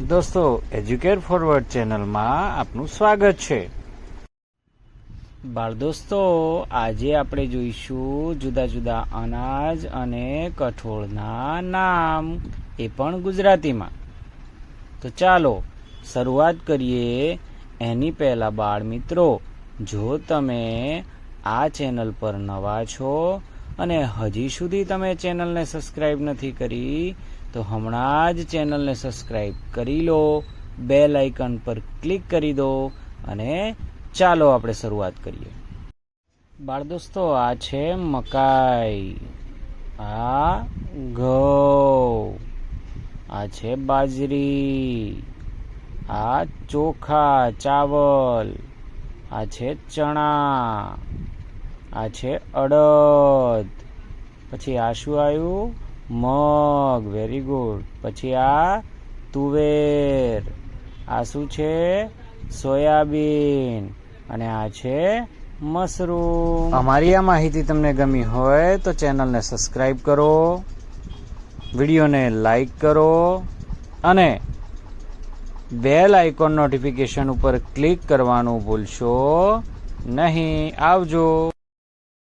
દોસ્તો educate forward ચેનલમાં આપનું સ્વાગત છે. બાળ દોસ્તો, આજે આપણે જોઈશું જુદા જુદા અનાજ અને કઠોળના નામ, એ પણ ગુજરાતીમાં. તો ચાલો, શરૂઆત કરીએ એની પહેલા બાળ મિત્રો, જો તમે આ ચેનલ પર નવા છો અને હજી સુધી તમે ચેનલને સબસ્ક્રાઇબ નથી કરી, તો હમણાં જ ચેનલને સબસ્ક્રાઇબ કરી લો, બેલ આઇકન પર ક્લિક કરી દો, અને ચાલો આપણે શરૂઆત કરીએ. બાળ દોસ્તો, આ છે મકાઈ. આ ઘઉં. આ છે બાજરી. આ ચોખા, ચાવલ. આ છે ચણા. આ છે અડદ. પછી આ શું આવ્યું મગ વેરી ગુડ પછી આ તુવેર. આ શું છે સોયાબીન. અને આ છે મશરૂમ. અમારી આ માહિતી તમને ગમી હોય તો ચેનલને સબસ્ક્રાઇબ કરો, વિડીયોને લાઈક કરો, અને બેલ આઇકોન નોટિફિકેશન ઉપર ક્લિક કરવાનું ભૂલશો નહીં. આવજો.